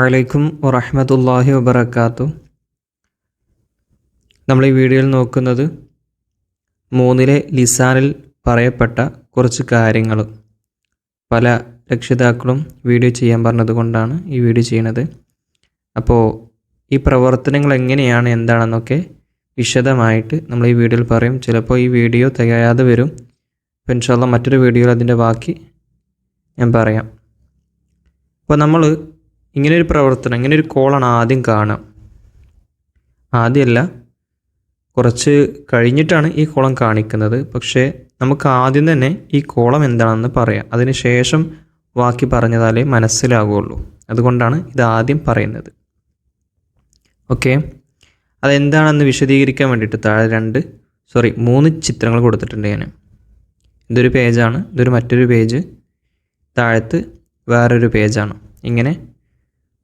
വലൈക്കും വറഹമത്തല്ലാഹി വബർക്കാത്തു നമ്മൾ ഈ വീഡിയോയിൽ നോക്കുന്നത് മൂന്നിലെ ലിസാനിൽ പറയപ്പെട്ട കുറച്ച് കാര്യങ്ങൾ പല രക്ഷിതാക്കളും വീഡിയോ ചെയ്യാൻ പറഞ്ഞതുകൊണ്ടാണ് ഈ വീഡിയോ ചെയ്യുന്നത്. അപ്പോൾ ഈ പ്രവർത്തനങ്ങൾ എങ്ങനെയാണ് എന്താണെന്നൊക്കെ വിശദമായിട്ട് നമ്മൾ ഈ വീഡിയോയിൽ പറയും. ചിലപ്പോൾ ഈ വീഡിയോ തികയാതെ വരും. അപ്പോൾ ഇൻഷാല്ല മറ്റൊരു വീഡിയോയിൽ അതിന്റെ ബാക്കി ഞാൻ പറയാം. അപ്പോൾ നമ്മൾ ഇങ്ങനെ ഒരു പ്രവർത്തനം ഇങ്ങനെ ഒരു കോളാണ് ആദ്യം കാണുക. ആദ്യമല്ല കുറച്ച് കഴിഞ്ഞിട്ടാണ് ഈ കോളം കാണിക്കുന്നത്. പക്ഷേ നമുക്ക് ആദ്യം തന്നെ ഈ കോളം എന്താണെന്ന് പറയാം. അതിന് ശേഷം വാക്കി പറഞ്ഞതാലേ മനസ്സിലാകുള്ളൂ. അതുകൊണ്ടാണ് ഇത് ആദ്യം പറയുന്നത്. ഓക്കെ? അതെന്താണെന്ന് വിശദീകരിക്കാൻ വേണ്ടിയിട്ട് താഴെ രണ്ട് സോറി മൂന്ന് ചിത്രങ്ങൾ കൊടുത്തിട്ടുണ്ട് ഞാൻ. ഇതൊരു പേജാണ്. ഇതൊരു മറ്റൊരു പേജ്. താഴത്ത് വേറൊരു പേജാണ്. ഇങ്ങനെ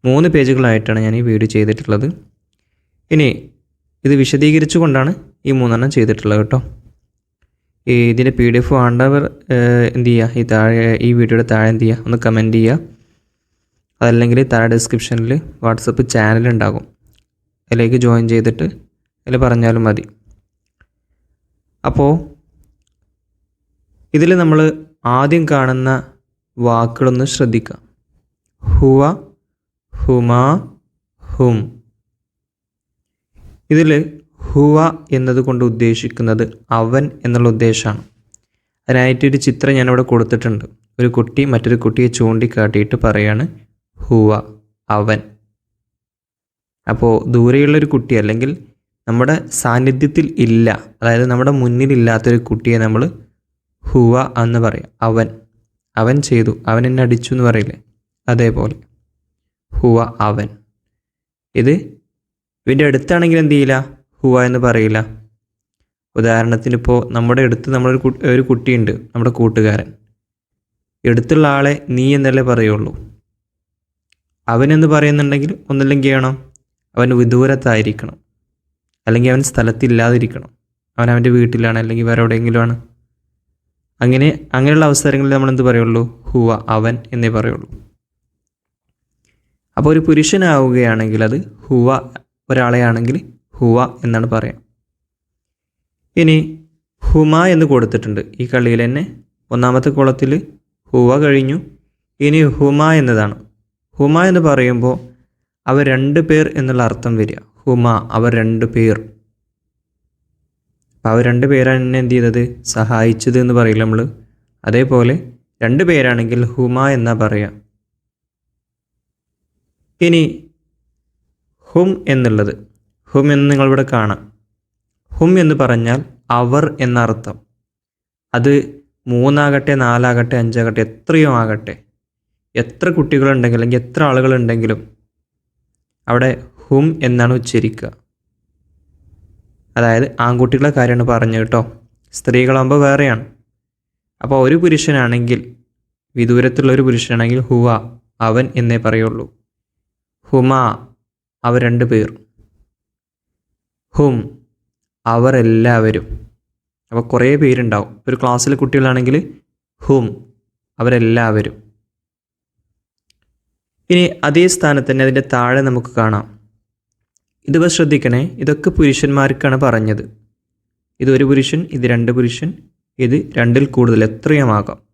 മൂന്ന് പേജുകളായിട്ടാണ് ഞാൻ ഈ വീഡിയോ ചെയ്തിട്ടുള്ളത്. ഇനി ഇത് വിശദീകരിച്ചു കൊണ്ടാണ് ഈ മൂന്നെണ്ണം ചെയ്തിട്ടുള്ളത് കേട്ടോ. ഇതിന്റെ പി ഡി എഫ് വേണ്ടവർ എന്ത് ചെയ്യുക ഈ താഴെ ഈ വീഡിയോയുടെ താഴെ എന്ത് ചെയ്യുക ഒന്ന് കമന്റ് ചെയ്യുക അതല്ലെങ്കിൽ താഴെ ഡിസ്ക്രിപ്ഷനിൽ വാട്സപ്പ് ചാനൽ ഉണ്ടാകും. അതിലേക്ക് ജോയിൻ ചെയ്തിട്ട് അതിൽ പറഞ്ഞാലും മതി. അപ്പോൾ ഇതിൽ നമ്മൾ ആദ്യം കാണുന്ന വാക്കുകളൊന്ന് ശ്രദ്ധിക്കുക ഹുവ ഹുമാ ഹും. ഇതിൽ ഹുവ എന്നതുകൊണ്ട് ഉദ്ദേശിക്കുന്നത് അവൻ എന്നുള്ള ഉദ്ദേശമാണ്. അതിനായിട്ട് ഒരു ചിത്രം ഞാനിവിടെ കൊടുത്തിട്ടുണ്ട്. ഒരു കുട്ടി മറ്റൊരു കുട്ടിയെ ചൂണ്ടിക്കാട്ടിയിട്ട് പറയാണ് ഹുവ അവൻ. അപ്പോൾ ദൂരെയുള്ളൊരു കുട്ടി അല്ലെങ്കിൽ നമ്മുടെ സാന്നിധ്യത്തിൽ ഇല്ല അതായത് നമ്മുടെ മുന്നിലില്ലാത്തൊരു കുട്ടിയെ നമ്മൾ ഹുവ എന്ന് പറയാം. അവൻ. അവൻ ചെയ്തു. അവൻ എന്നെ അടിച്ചു എന്ന് പറയില്ലേ? അതേപോലെ. ഹുവ അവൻ. ഇത് ഇവന്റെ അടുത്താണെങ്കിൽ എന്ത് ചെയ്യില്ല? ഹുവ എന്ന് പറയില്ല. ഉദാഹരണത്തിന് ഇപ്പോൾ നമ്മുടെ അടുത്ത് നമ്മളൊരു ഒരു കുട്ടിയുണ്ട് നമ്മുടെ കൂട്ടുകാരൻ. എടുത്തുള്ള ആളെ നീ എന്നല്ലേ പറയുള്ളൂ? അവനെന്ന് പറയുന്നുണ്ടെങ്കിൽ ഒന്നില്ലെങ്കിൽ ചെയ്യണം? അവൻ വിദൂരത്തായിരിക്കണം. അല്ലെങ്കിൽ അവൻ സ്ഥലത്തില്ലാതിരിക്കണം. അവൻ അവന്റെ വീട്ടിലാണ് അല്ലെങ്കിൽ വേറെ എവിടെയെങ്കിലും ആണ് അങ്ങനെ അങ്ങനെയുള്ള അവസരങ്ങളിൽ നമ്മൾ എന്ത് പറയുള്ളൂ? ഹുവ അവൻ എന്നേ പറയുള്ളൂ. അപ്പോൾ ഒരു പുരുഷനാവുകയാണെങ്കിൽ അത് ഹുവ ഒരാളെയാണെങ്കിൽ ഹുവ എന്നാണ് പറയാം. ഇനി ഹുമ എന്ന് കൊടുത്തിട്ടുണ്ട്. ഈ കളിയിൽ തന്നെ ഒന്നാമത്തെ കുളത്തിൽ ഹുവ കഴിഞ്ഞു. ഇനി ഹുമ എന്നതാണ്. ഹുമ എന്ന് പറയുമ്പോൾ അവർ രണ്ട് പേർ എന്നുള്ള അർത്ഥം വരിക. ഹുമ അവർ രണ്ട് പേർ. അപ്പോൾ അവർ രണ്ട് പേരാണ് എന്നെ എന്ത് ചെയ്തത്? സഹായിച്ചത് എന്ന് പറയില്ല നമ്മൾ. അതേപോലെ രണ്ട് പേരാണെങ്കിൽ ഹുമ എന്നാ പറയാം ഇനി ഹും എന്നുള്ളത്. ഹും എന്ന് നിങ്ങളിവിടെ കാണാം. ഹും എന്ന് പറഞ്ഞാൽ അവർ എന്നർത്ഥം. അത് മൂന്നാകട്ടെ നാലാകട്ടെ അഞ്ചാകട്ടെ എത്രയോ ആകട്ടെ. എത്ര കുട്ടികളുണ്ടെങ്കിലും അല്ലെങ്കിൽ എത്ര ആളുകളുണ്ടെങ്കിലും അവിടെ ഹും എന്നാണ് ഉച്ചരിക്കുക. അതായത് ആൺകുട്ടികളെ കാര്യമാണ് പറഞ്ഞത് കേട്ടോ. സ്ത്രീകളാകുമ്പോൾ വേറെയാണ്. അപ്പോൾ ഒരു പുരുഷനാണെങ്കിൽ വിദൂരത്തുള്ള ഒരു പുരുഷനാണെങ്കിൽ ഹുവ അവൻ എന്നേ പറയുള്ളൂ. ഹുമ അവർ രണ്ടു പേർ ഹും അവർ എല്ലാവരും. അപ്പോൾ കുറേ പേരുണ്ടാവും. ഒരു ക്ലാസ്സിലെ കുട്ടികളാണെങ്കിൽ ഹും അവരെല്ലാവരും ഇനി അതേ സ്ഥാനത്ത് തന്നെ അതിന്റെ താഴെ നമുക്ക് കാണാം. ഇതിപ്പോൾ ശ്രദ്ധിക്കണേ ഇതൊക്കെ പുരുഷന്മാർക്കാണ് പറഞ്ഞത്. ഇത് ഒരു പുരുഷൻ ഇത് രണ്ട് പുരുഷൻ ഇത് രണ്ടിൽ കൂടുതൽ എത്രയുമാകാം?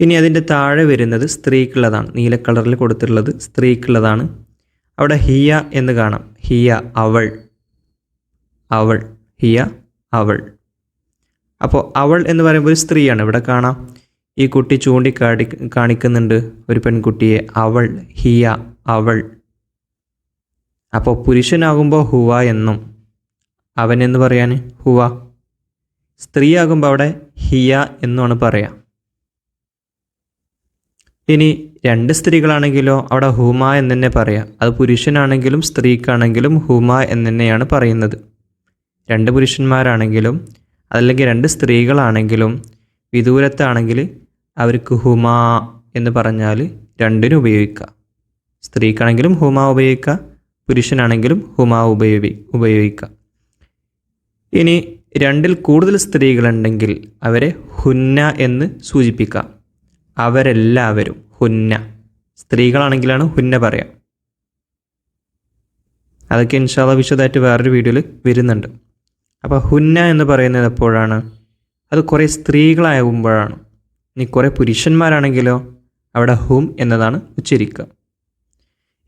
ഇനി അതിന്റെ താഴെ വരുന്നത് സ്ത്രീക്കുള്ളതാണ്. നീല കളറിൽ കൊടുത്തിട്ടുള്ളത് സ്ത്രീക്കുള്ളതാണ്. അവിടെ ഹിയ എന്ന് കാണാം. ഹിയ അവൾ. അവൾ ഹിയ അവൾ. അപ്പോൾ അവൾ എന്ന് പറയുമ്പോൾ ഒരു സ്ത്രീയാണ്. ഇവിടെ കാണാം. ഈ കുട്ടി ചൂണ്ടിക്കാടി കാണിക്കുന്നുണ്ട് ഒരു പെൺകുട്ടിയെ. അവൾ ഹിയ അവൾ. അപ്പോൾ പുരുഷനാകുമ്പോൾ ഹുവ എന്നും. എന്ന് പറയാൻ? ഹുവ. സ്ത്രീയാകുമ്പോൾ അവിടെ ഹിയ എന്നുമാണ് പറയാം. ഇനി രണ്ട് സ്ത്രീകളാണെങ്കിലോ അവിടെ ഹൂമ എന്ന് തന്നെ പറയാം. അത് പുരുഷനാണെങ്കിലും സ്ത്രീക്കാണെങ്കിലും ഹൂമ എന്ന് തന്നെയാണ് പറയുന്നത്. രണ്ട് പുരുഷന്മാരാണെങ്കിലും അതല്ലെങ്കിൽ രണ്ട് സ്ത്രീകളാണെങ്കിലും വിദൂരത്താണെങ്കിൽ അവർക്ക് ഹുമ എന്ന് പറഞ്ഞാൽ രണ്ടിനും ഉപയോഗിക്കാം. സ്ത്രീക്കാണെങ്കിലും ഹുമ ഉപയോഗിക്കാം പുരുഷനാണെങ്കിലും ഹുമ ഉപയോഗി ഉപയോഗിക്കാം. ഇനി രണ്ടിൽ കൂടുതൽ സ്ത്രീകളുണ്ടെങ്കിൽ അവരെ ഹുന്ന എന്ന് സൂചിപ്പിക്കാം. അവരെല്ലാവരും ഹുന്ന. സ്ത്രീകളാണെങ്കിലാണ് ഹുന്ന പറയാം. അതൊക്കെ ഇൻഷാല്ല വിശദമായിട്ട് വേറൊരു വീഡിയോയിൽ വരുന്നുണ്ട്. അപ്പോൾ ഹുന്ന എന്ന് പറയുന്നത് എപ്പോഴാണ്? അത് കുറേ സ്ത്രീകളാകുമ്പോഴാണ് ഇനി കുറേ പുരുഷന്മാരാണെങ്കിലോ അവിടെ ഹും എന്നതാണ് ഉച്ചരിക്കുക.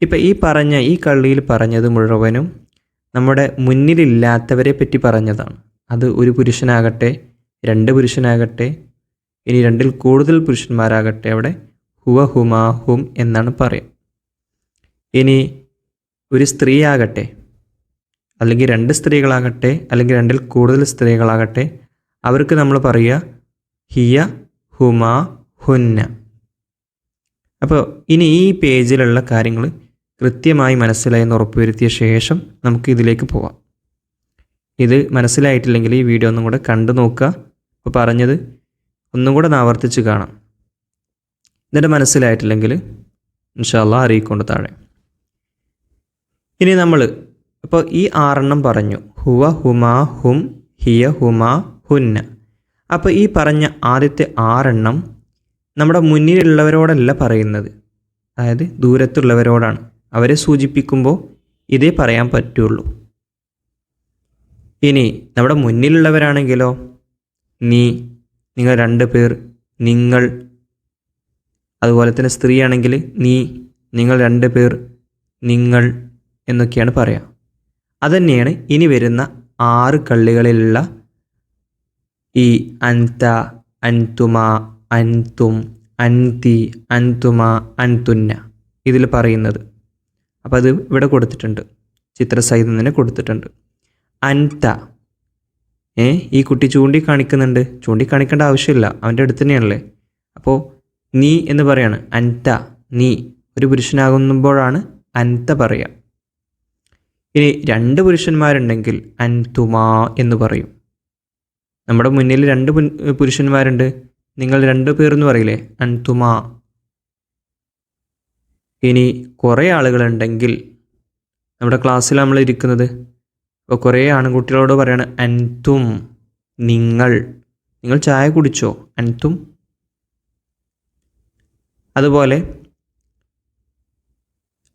ഇപ്പം ഈ പറഞ്ഞ ഈ കള്ളിയിൽ പറഞ്ഞത് മുഴുവനും നമ്മുടെ മുന്നിലില്ലാത്തവരെ പറ്റി പറഞ്ഞതാണ്. അത് ഒരു പുരുഷനാകട്ടെ രണ്ട് പുരുഷനാകട്ടെ ഇനി രണ്ടിൽ കൂടുതൽ പുരുഷന്മാരാകട്ടെ അവിടെ. ഹുവ ഹുമാ ഹും എന്നാണ് പറയുക ഇനി ഒരു സ്ത്രീയാകട്ടെ അല്ലെങ്കിൽ രണ്ട് സ്ത്രീകളാകട്ടെ അല്ലെങ്കിൽ രണ്ടിൽ കൂടുതൽ സ്ത്രീകളാകട്ടെ അവർക്ക് നമ്മൾ പറയുക ഹിയ ഹുമാ ഹുന്ന. അപ്പോൾ ഇനി ഈ പേജിലുള്ള കാര്യങ്ങൾ കൃത്യമായി മനസ്സിലായെന്ന് ഉറപ്പുവരുത്തിയ ശേഷം നമുക്ക് ഇതിലേക്ക് പോവാം. ഇത് മനസ്സിലായിട്ടില്ലെങ്കിൽ ഈ വീഡിയോ ഒന്നും കൂടെ കണ്ടു നോക്കുക. അപ്പോൾ പറഞ്ഞത് ഒന്നും കൂടെ ആവർത്തിച്ച് കാണാം. എന്നിട്ട് മനസ്സിലായിട്ടില്ലെങ്കിൽ ഇൻഷാല്ല അറിയിക്കൊണ്ട് താഴെ. ഇനി നമ്മൾ അപ്പോൾ ഈ ആറെണ്ണം പറഞ്ഞു. ഹുവ ഹുമാ ഹും ഹിയ ഹുമാ ഹുന്ന. അപ്പോൾ ഈ പറഞ്ഞ ആദ്യത്തെ ആറെണ്ണം നമ്മുടെ മുന്നിലുള്ളവരോടല്ല പറയുന്നത്. അതായത് ദൂരത്തുള്ളവരോടാണ്. അവരെ സൂചിപ്പിക്കുമ്പോൾ ഇതേ പറയാൻ പറ്റുള്ളൂ. ഇനി നമ്മുടെ മുന്നിലുള്ളവരാണെങ്കിലോ? നീ നിങ്ങൾ രണ്ട് പേർ നിങ്ങൾ അതുപോലെ തന്നെ സ്ത്രീയാണെങ്കിൽ നീ നിങ്ങൾ രണ്ട് പേർ നിങ്ങൾ എന്നൊക്കെയാണ് പറയുക അതുതന്നെയാണ് ഇനി വരുന്ന ആറ് കള്ളികളിലുള്ള ഈ അൻത അൻതുമ അൻതും അൻതി അൻതുമ അൻതുന്ന ഇതിൽ പറയുന്നത്. അപ്പോൾ അത് ഇവിടെ കൊടുത്തിട്ടുണ്ട്. ചിത്രസഹിതം തന്നെ കൊടുത്തിട്ടുണ്ട്. അൻത ഏ ഈ കുട്ടി ചൂണ്ടിക്കാണിക്കുന്നുണ്ട് ചൂണ്ടിക്കാണിക്കേണ്ട ആവശ്യമില്ല. അവന്റെ അടുത്ത് തന്നെയാണല്ലേ. അപ്പോൾ നീ എന്ന് പറയാണ്. അൻത നീ. ഒരു പുരുഷനാകുമ്പോഴാണ് അൻത പറയുക. ഇനി രണ്ട് പുരുഷന്മാരുണ്ടെങ്കിൽ അൻതുമാ എന്ന് പറയും. നമ്മുടെ മുന്നിൽ രണ്ട് പുരുഷന്മാരുണ്ട്. നിങ്ങൾ രണ്ട് പേരെന്ന് പറയില്ലേ? അൻതുമാ. ഇനി കുറേ ആളുകളുണ്ടെങ്കിൽ നമ്മുടെ ക്ലാസ്സിൽ നമ്മൾ ഇരിക്കുന്നത് അപ്പോൾ കുറേ ആൺകുട്ടികളോട് പറയാണ് അൻതും നിങ്ങൾ നിങ്ങൾ ചായ കുടിച്ചോ? അൻതും? അതുപോലെ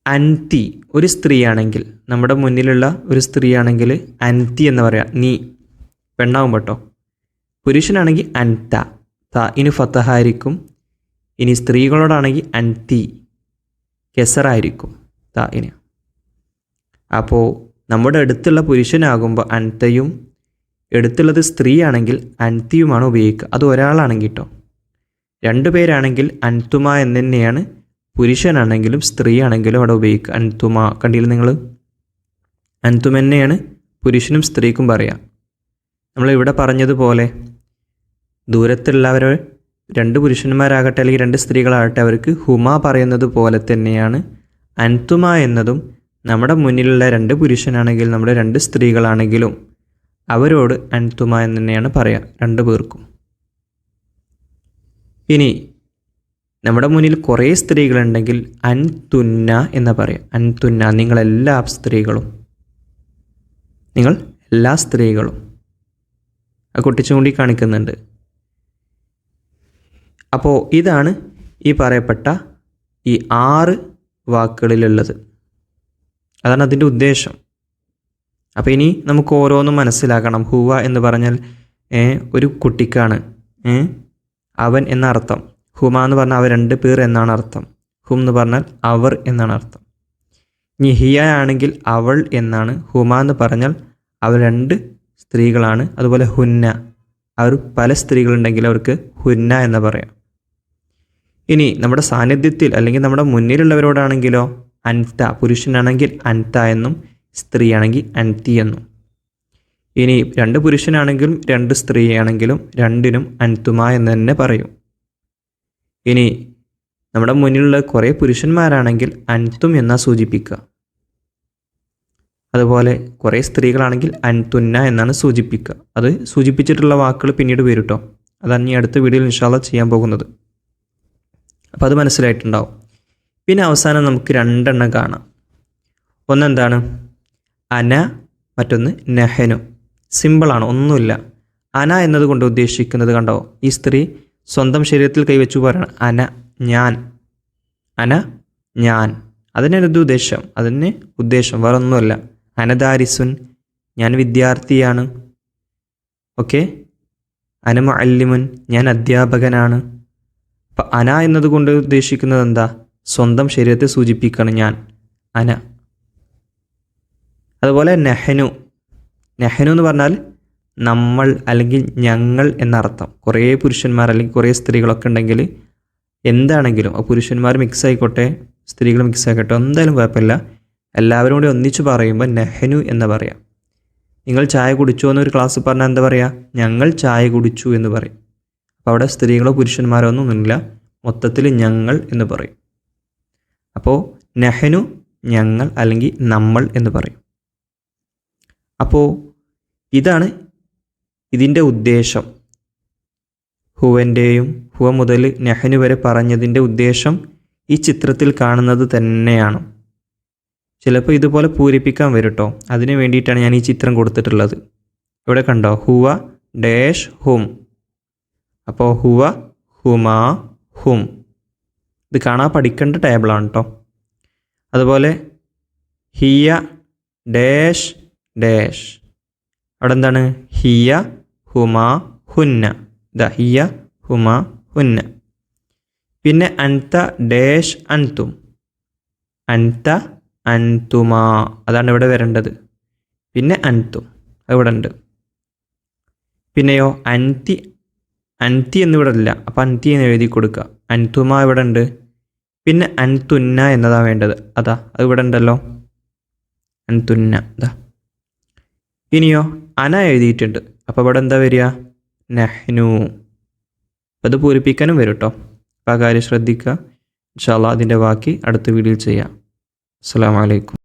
അൻതി ഒരു സ്ത്രീയാണെങ്കിൽ നമ്മുടെ മുന്നിലുള്ള ഒരു സ്ത്രീയാണെങ്കിൽ അൻതി എന്ന് പറയാം നീ പെണ്ണാവും കേട്ടോ. പുരുഷനാണെങ്കിൽ അൻത ത ഇനി ഫത്തഹായിരിക്കും ഇനി സ്ത്രീകളോടാണെങ്കിൽ അൻതി കെസറായിരിക്കും ത ഇനി. അപ്പോൾ നമ്മുടെ അടുത്തുള്ള പുരുഷനാകുമ്പോൾ അൻതയും എടുത്തുള്ളത് സ്ത്രീയാണെങ്കിൽ അൻതിയുമാണ് ഉപയോഗിക്കുക. അത് ഒരാളാണെങ്കിൽ കേട്ടോ രണ്ടു പേരാണെങ്കിൽ അൻതുമ എന്ന് തന്നെയാണ് പുരുഷനാണെങ്കിലും സ്ത്രീയാണെങ്കിലും അവിടെ ഉപയോഗിക്കുക. അൻതുമ കണ്ടില്ല നിങ്ങൾ അനത്തുമ തന്നെയാണ് പുരുഷനും സ്ത്രീക്കും പറയാം നമ്മൾ ഇവിടെ പറഞ്ഞതുപോലെ ദൂരത്തുള്ളവർ രണ്ട് പുരുഷന്മാരാകട്ടെ അല്ലെങ്കിൽ രണ്ട് സ്ത്രീകളാകട്ടെ അവർക്ക് ഹുമ പറയുന്നത് പോലെ തന്നെയാണ് അൻതുമ എന്നതും നമ്മുടെ മുന്നിലുള്ള രണ്ട് പുരുഷനാണെങ്കിൽ നമ്മുടെ രണ്ട് സ്ത്രീകളാണെങ്കിലും അവരോട് അൻതുമ എന്ന് തന്നെയാണ് പറയുക രണ്ടു പേർക്കും. ഇനി നമ്മുടെ മുന്നിൽ കുറേ സ്ത്രീകളുണ്ടെങ്കിൽ അൻതുന്ന എന്ന് പറയാം അൻതുന്ന നിങ്ങളെല്ലാ സ്ത്രീകളും. നിങ്ങൾ എല്ലാ സ്ത്രീകളും. ആ കുട്ടി ചൂണ്ടിക്കാണിക്കുന്നുണ്ട് അപ്പോൾ ഇതാണ് ഈ പറയപ്പെട്ട ഈ ആറ് വാക്കുകളിലുള്ളത്. അതാണ് അതിന്റെ ഉദ്ദേശം. അപ്പോൾ ഇനി നമുക്ക് ഓരോന്നും മനസ്സിലാക്കണം. ഹുവ എന്ന് പറഞ്ഞാൽ ഒരു കുട്ടിക്കാണ്. അവൻ എന്ന അർത്ഥം. ഹുമ എന്ന് പറഞ്ഞാൽ അവർ രണ്ട് പേർ എന്നാണ് അർത്ഥം. ഹും എന്ന് പറഞ്ഞാൽ അവർ എന്നാണ് അർത്ഥം. ഇനി ഹിയ ആണെങ്കിൽ അവൾ എന്നാണ്. ഹുമ എന്ന് പറഞ്ഞാൽ അവർ രണ്ട് സ്ത്രീകളാണ്. അതുപോലെ ഹുന്ന. അവർ പല സ്ത്രീകളുണ്ടെങ്കിൽ അവർക്ക് ഹുന്ന എന്ന് പറയാം. ഇനി നമ്മുടെ സാന്നിധ്യത്തിൽ അല്ലെങ്കിൽ നമ്മുടെ മുന്നിലുള്ളവരോടാണെങ്കിലോ അൻത പുരുഷനാണെങ്കിൽ അൻത എന്നും സ്ത്രീയാണെങ്കിൽ അൻതി എന്നും. ഇനി രണ്ട് പുരുഷനാണെങ്കിലും രണ്ട് സ്ത്രീയാണെങ്കിലും രണ്ടിനും അൻതുമ എന്ന് തന്നെ പറയും. ഇനി നമ്മുടെ മുന്നിലുള്ള കുറേ പുരുഷന്മാരാണെങ്കിൽ അൻതും എന്നാ സൂചിപ്പിക്കുക. അതുപോലെ കുറേ സ്ത്രീകളാണെങ്കിൽ അൻതുന്ന എന്നാണ് സൂചിപ്പിക്കുക. അത് സൂചിപ്പിച്ചിട്ടുള്ള വാക്കുകൾ പിന്നീട് വരും കേട്ടോ. അതാണ് ഈ അടുത്ത വീഡിയോയിൽ ഇൻഷാല്ല ചെയ്യാൻ പോകുന്നത്. അപ്പോൾ അത് മനസ്സിലായിട്ടുണ്ടാവും. പിന്നെ അവസാനം നമുക്ക് രണ്ടെണ്ണം കാണാം. ഒന്നെന്താണ്? അന മറ്റൊന്ന് നെഹനു. സിമ്പിളാണ് ഒന്നുമില്ല. അന എന്നതുകൊണ്ട് ഉദ്ദേശിക്കുന്നത് കണ്ടോ? ഈ സ്ത്രീ സ്വന്തം ശരീരത്തിൽ കൈവച്ചു പറയണം. അന ഞാൻ. അന ഞാൻ. അതിനൊരു ഉദ്ദേശം. അതിന് ഉദ്ദേശം വേറെ ഒന്നുമല്ല അനദാരിസുൻ ഞാൻ വിദ്യാർത്ഥിയാണ്. ഓക്കെ? അനമ അല്ലിമുൻ ഞാൻ അധ്യാപകനാണ്. അപ്പം അന എന്നതുകൊണ്ട് ഉദ്ദേശിക്കുന്നത് എന്താ? സ്വന്തം ശരീരത്തെ സൂചിപ്പിക്കുകയാണ് ഞാൻ. അന. അതുപോലെ നെഹനു. നെഹനു എന്ന് പറഞ്ഞാൽ നമ്മൾ അല്ലെങ്കിൽ ഞങ്ങൾ എന്നർത്ഥം. കുറേ പുരുഷന്മാർ അല്ലെങ്കിൽ കുറേ സ്ത്രീകളൊക്കെ ഉണ്ടെങ്കിൽ എന്താണെങ്കിലും ആ പുരുഷന്മാർ മിക്സ് ആയിക്കോട്ടെ സ്ത്രീകൾ മിക്സ് ആയിക്കോട്ടെ എന്തായാലും കുഴപ്പമില്ല. എല്ലാവരും കൂടി ഒന്നിച്ച് പറയുമ്പോൾ നെഹനു എന്ന് പറയാം. നിങ്ങൾ ചായ കുടിച്ചു എന്നൊരു ക്ലാസ് പറഞ്ഞാൽ എന്താ പറയുക ഞങ്ങൾ ചായ കുടിച്ചു എന്ന് പറയും. അപ്പോൾ അവിടെ സ്ത്രീകളോ പുരുഷന്മാരോ ഒന്നുമില്ല മൊത്തത്തിൽ ഞങ്ങൾ എന്ന് പറയും. അപ്പോൾ നെഹനു ഞങ്ങൾ അല്ലെങ്കിൽ നമ്മൾ എന്ന് പറയും. അപ്പോൾ ഇതാണ് ഇതിന്റെ ഉദ്ദേശം. ഹുവന്റെയും ഹുവ മുതൽ നെഹനു വരെ പറഞ്ഞതിന്റെ ഉദ്ദേശം ഈ ചിത്രത്തിൽ കാണുന്നത് തന്നെയാണ്. ചിലപ്പോൾ ഇതുപോലെ പൂരിപ്പിക്കാൻ വരും അതിന് വേണ്ടിയിട്ടാണ് ഞാൻ ഈ ചിത്രം കൊടുത്തിട്ടുള്ളത്. ഇവിടെ കണ്ടോ? ഹുവ ഡാഷ് ഹും. അപ്പോൾ ഹുവ ഹുമാ ഹും. ഇത് കാണാൻ പഠിക്കേണ്ട ടേബിളാണ് കേട്ടോ അതുപോലെ ഹിയ ഡാഷ് ഡാഷ്. അവിടെ എന്താണ്? ഹിയ ഹുമ ഹുന്ന. ദ ഹിയ ഹുമ ഹുന്ന. പിന്നെ അൻത ഡാഷ് അൻതും. അൻത അൻതുമാ. അതാണ് ഇവിടെ വരേണ്ടത്. പിന്നെ അൻതും. അതിവിടെ ഉണ്ട്. പിന്നെയോ അൻതി അൻതി എന്നിവിടെ ഇല്ല അപ്പം അൻതി എന്ന് എഴുതി കൊടുക്കുക. അൻതുമ ഇവിടെ ഉണ്ട്. പിന്നെ അൻതുന്ന എന്നതാണ് വേണ്ടത്. അതാ അത് ഇവിടെ ഉണ്ടല്ലോ. അൻതുന്ന അതാ ഇനിയോ അന എഴുതിയിട്ടുണ്ട്. അപ്പോൾ ഇവിടെ എന്താ വരിക? നെഹ്നു. അത് പൂരിപ്പിക്കാനും വരും കേട്ടോ അപ്പോൾ ആ കാര്യം ശ്രദ്ധിക്കുക. ഇൻഷാല്ല അതിന്റെ ബാക്കി അടുത്ത വീഡിയോയിൽ ചെയ്യാം. അസ്സാം വലൈക്കും